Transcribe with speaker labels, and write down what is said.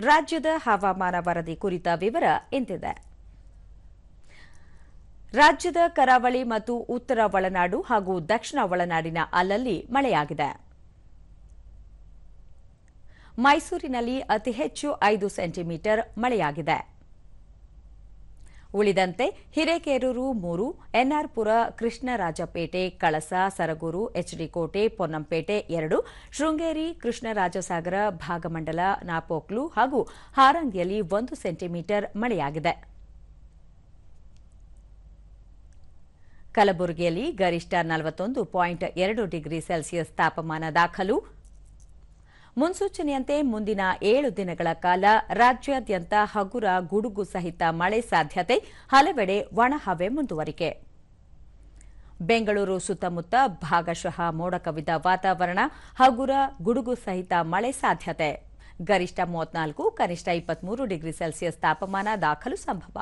Speaker 1: ರಾಜ್ಯದ ಹವಾಮಾನ ವರದಿ ಕುರಿತ ವಿವರ ಇಂತಿದೆ. ರಾಜ್ಯದ ಕರಾವಳಿ ಮತ್ತು ಉತ್ತರ ಒಳನಾಡು ಹಾಗೂ ದಕ್ಷಿಣ ಒಳನಾಡಿನ ಅಲ್ಲಲ್ಲಿ ಮಳೆಯಾಗಿದೆ. ಮೈಸೂರಿನಲ್ಲಿ ಅತಿ ಹೆಚ್ಚು ಐದು ಸೆಂಟಿಮೀಟರ್ ಮಳೆಯಾಗಿದೆ. ಉಳಿದಂತೆ ಹಿರೇಕೇರೂರು ಮೂರು, ಎನ್ಆರ್ಪುರ ಕೃಷ್ಣರಾಜಪೇಟೆ, ಕಳಸ, ಸರಗೂರು, ಎಚ್ಡಿಕೋಟೆ, ಪೊನ್ನಂಪೇಟೆ ಎರಡು, ಶೃಂಗೇರಿ ಕೃಷ್ಣರಾಜಸಾಗರ, ಭಾಗಮಂಡಲ, ನಾಪೋಕ್ಲು ಹಾಗೂ ಹಾರಂಗಿಯಲ್ಲಿ ಒಂದು ಸೆಂಟಿಮೀಟರ್ ಮಳೆಯಾಗಿದೆ. ಕಲಬುರಗಿಯಲ್ಲಿ ಗರಿಷ್ಠ ನಲವತ್ತೊಂದು ಪಾಯಿಂಟ್ ಎರಡು ಡಿಗ್ರಿ ಸೆಲ್ಸಿಯಸ್ ತಾಪಮಾನ ದಾಖಲು ಮುನ್ಸೂಚನೆಯಂತೆ ಮುಂದಿನ ಏಳು ದಿನಗಳ ಕಾಲ ರಾಜ್ಯಾದ್ಯಂತ ಹಗುರ ಗುಡುಗು ಸಹಿತ ಮಳೆ ಸಾಧ್ಯತೆ, ಹಲವೆಡೆ ಒಣಹವೆ ಮುಂದುವರಿಕೆ. ಬೆಂಗಳೂರು ಸುತ್ತಮುತ್ತ ಭಾಗಶಃ ಮೋಡ ಕವಿದ ವಾತಾವರಣ, ಹಗುರ ಗುಡುಗು ಸಹಿತ ಮಳೆ ಸಾಧ್ಯತೆ. ಗರಿಷ್ಠ ಮೂವತ್ನಾಲ್ಕು, ಕನಿಷ್ಠ ಇಪ್ಪತ್ಮೂರು ಡಿಗ್ರಿ ಸೆಲ್ಸಿಯಸ್ ತಾಪಮಾನ ದಾಖಲು ಸಂಭವ.